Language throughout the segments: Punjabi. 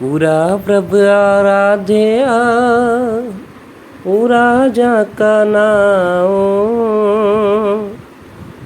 ਪੂਰਾ ਪ੍ਰਭ ਆਰਾਧਿਆ, ਪੂਰਾ ਜਾ ਕਾ ਨਾਉ।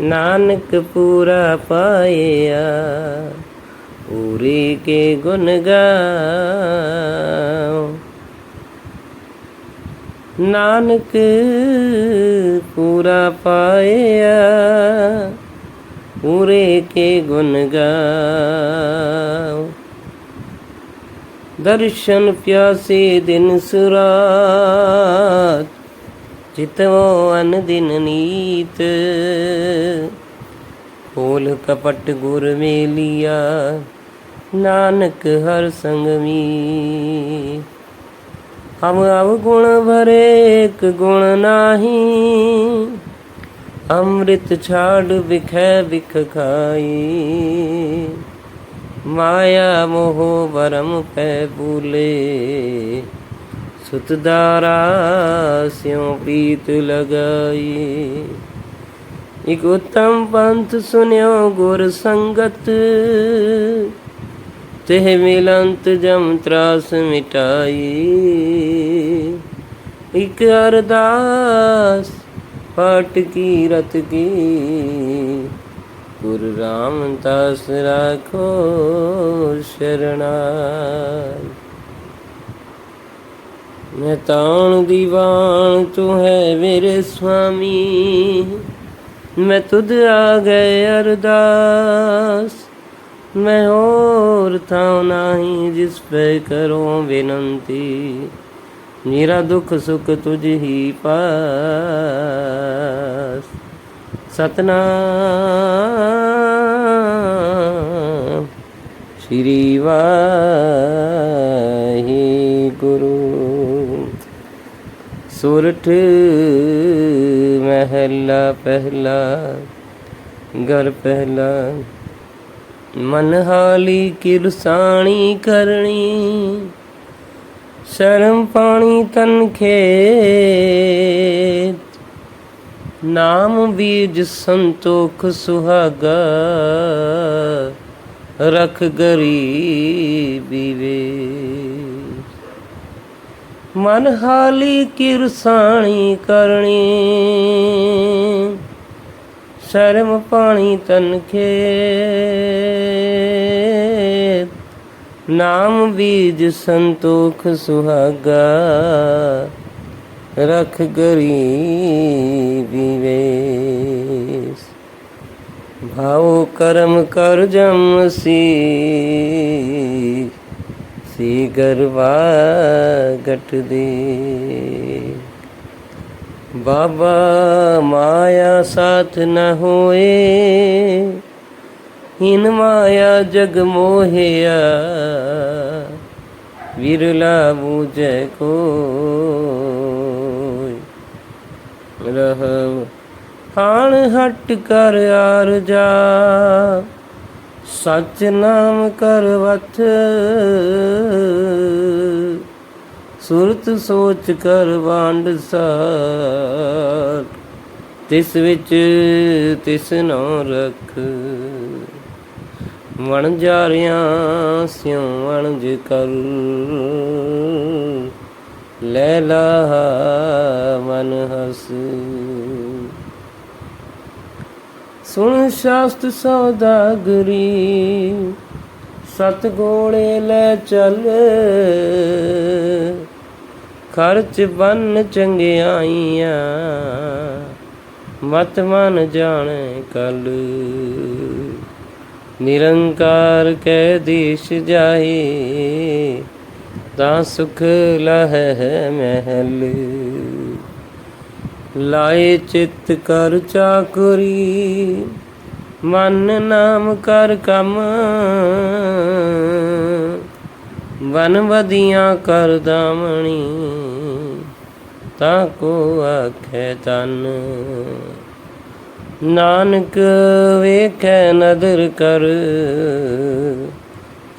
ਨਾਨਕ ਪੂਰਾ ਪਾਇਆ, ਪੂਰੇ ਕੇ ਗੁਣ ਗਾਓ ਨਾਨਕ ਪੂਰਾ ਪਾਇਆ, ਪੂਰੇ ਕੇ ਗੁਣ ਗਾਓ ਦਰਸ਼ਨ ਪਿਆਸੇ ਦਿਨ ਸੁਰਾਤ ਚਿਤਵੋ ਅਨ ਦਿਨ ਨੀਤ। ਖੋਲ ਕਪਟ ਗੁਰ ਮੇਲਿਆ, ਨਾਨਕ ਹਰ ਸੰਗਮੀ ਹਮ ਅਵ ਗੁਣ ਭਰੇ ਇੱਕ ਗੁਣ ਨਾਹੀ, ਅੰਮ੍ਰਿਤ ਛਾੜ ਵਿਖੈ ਵਿਖ ਖਾਈ। ਮਾਇਆ ਮੋਹ ਵਰਮ ਪੈ ਬੂਲੇ। ਸੁਤਦਾਰਾ ਸਿਉ ਪੀਤ ਲਗਾਈ। ਇਕ ਉਤਮ ਪੰਥ ਸੁਨਿਓ ਗੁਰ ਸੰਗਤ। ਤਿਹ ਮਿਲੰਤ ਜਮ ਤਰਾਸ ਮਿਟਾਈ। ਇਕ ਅਰਦਾਸ ਪਾਟ ਕੀ ਰਤ ਕੀ। ਗੁਰ ਰਾਮਦਾਸ ਰਾਖੋ ਸ਼ਰਣਾਈ। ਮੈਂ ਤਾਣ ਦੀਵਾਨ ਤੂੰ ਹੈ ਮੇਰੇ ਸੁਆਮੀ ਮੈਂ ਤੁਧ ਆ ਗਏ ਅਰਦਾਸ। ਮੈਂ ਹੋਰ ਥਾਉ ਨਹੀਂ ਜਿਸ ਪੈ ਕਰੋ ਬੇਨੰਤੀ। ਮੇਰਾ ਦੁੱਖ ਸੁਖ ਤੁਝ ਹੀ ਪਾਸ। ਸਤਨਾਮ। ਸ਼੍ਰੀ ਵਾਹਿਗੁਰੂ। ਸੁਰਠ ਮਹਿਲਾ ਪਹਿਲਾ, ਘਰ ਪਹਿਲਾ। ਮਨ ਹਾਲੀ ਕਿਰਸਾਣੀ ਕਰਨੀ। ਸ਼ਰਮ ਪਾਣੀ ਤਨ ਖੇਤ। ਨਾਮ ਬੀਜ ਸੰਤੋਖ ਸੁਹਾਗਾ, ਰਖ ਗਰੀਬੀ ਵੇ ਮਨ ਹਾਲੀ ਕਿਰਸਾਣੀ ਕਰਨੀ, ਸ਼ਰਮ ਪਾਣੀ ਤਨਖੇ ਨਾਮ ਬੀਜ ਸੰਤੋਖ ਸੁਹਾਗਾ ਰਖ ਗਰੀਬੀ ਵੇਸ ਭਾਉ ਕਰਮ ਕਰ ਜਮ ਸੀ ਸੀ ਗਰਵਾ ਗਟ ਦੇ ਬਾਬਾ ਮਾਇਆ ਸਾਥ ਨ ਹੋਏ, ਹਿਨ ਮਾਇਆ ਜਗ ਮੋਹਿਆ। ਵਿਰਲਾ ਬੂਝੈ ਕੋਈ ਰਹਵ ਹਾਣ ਹਟ ਕਰ ਆਰਜਾ ਸਚ ਨਾਮ ਕਰਵਥ ਸੁਰਤ ਸੋਚ ਕਰ ਵਾਂਡ ਸਾਰ। ਤਿਸ ਵਿੱਚ ਤਿਸ ਨੋ ਰਖ। ਵਣ ਜਾ ਜਾਰਿਆਂ ਸਿਉ ਵਣਜ ਕਰ। ਲੈ ਲਾ ਮਨ ਹਸ। ਸੁਣ ਸ਼ਾਸਤ ਸੌਦਾਗਰੀ ਸਤ ਗੋਲੇ ਲੈ ਚੱਲ। ਖਰਚ ਬੰਨ ਚੰਗਿਆਈਆਂ, ਮਤ ਮਨ ਜਾਣ ਕਲ। ਨਿਰੰਕਾਰ ਕੈ ਦੇਸ਼ ਜਾਏ ਤਾਂ ਸੁਖ ਲਹੈ ਮਹਿਲ। ਲਾਏ ਚਿਤ ਕਰ ਚਾਕਰੀ, ਮਨ ਨਾਮ ਕਰ ਕੰਮ। ਵਨ ਵਦੀਆਂ ਕਰ ਦਾਮਣੀ, ਤਾਂ ਕੋ ਆਖੇ ਤਨ। ਨਾਨਕ ਵੇਖੈ ਨਦਰ ਕਰ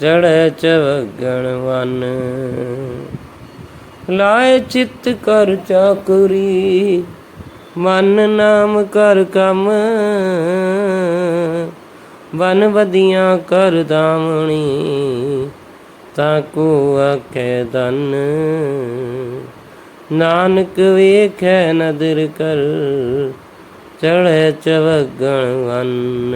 ਜੜੈ ਚਵਗਣ ਵਨ। ਲਾਏ ਚਿੱਤ ਕਰ ਚਾਕਰੀ, ਮਨ ਨਾਮ ਕਰ ਕੰਮ। ਵਨ ਵਧੀਆਂ ਕਰ ਦਾਮਣੀ ਤਾਕੂ ਆਖੇ ਦਨ ਨਾਨਕ ਵੇਖੈ ਨਦਰ ਕਰ ਚੜੈ ਚਵਗਣ ਵਨ।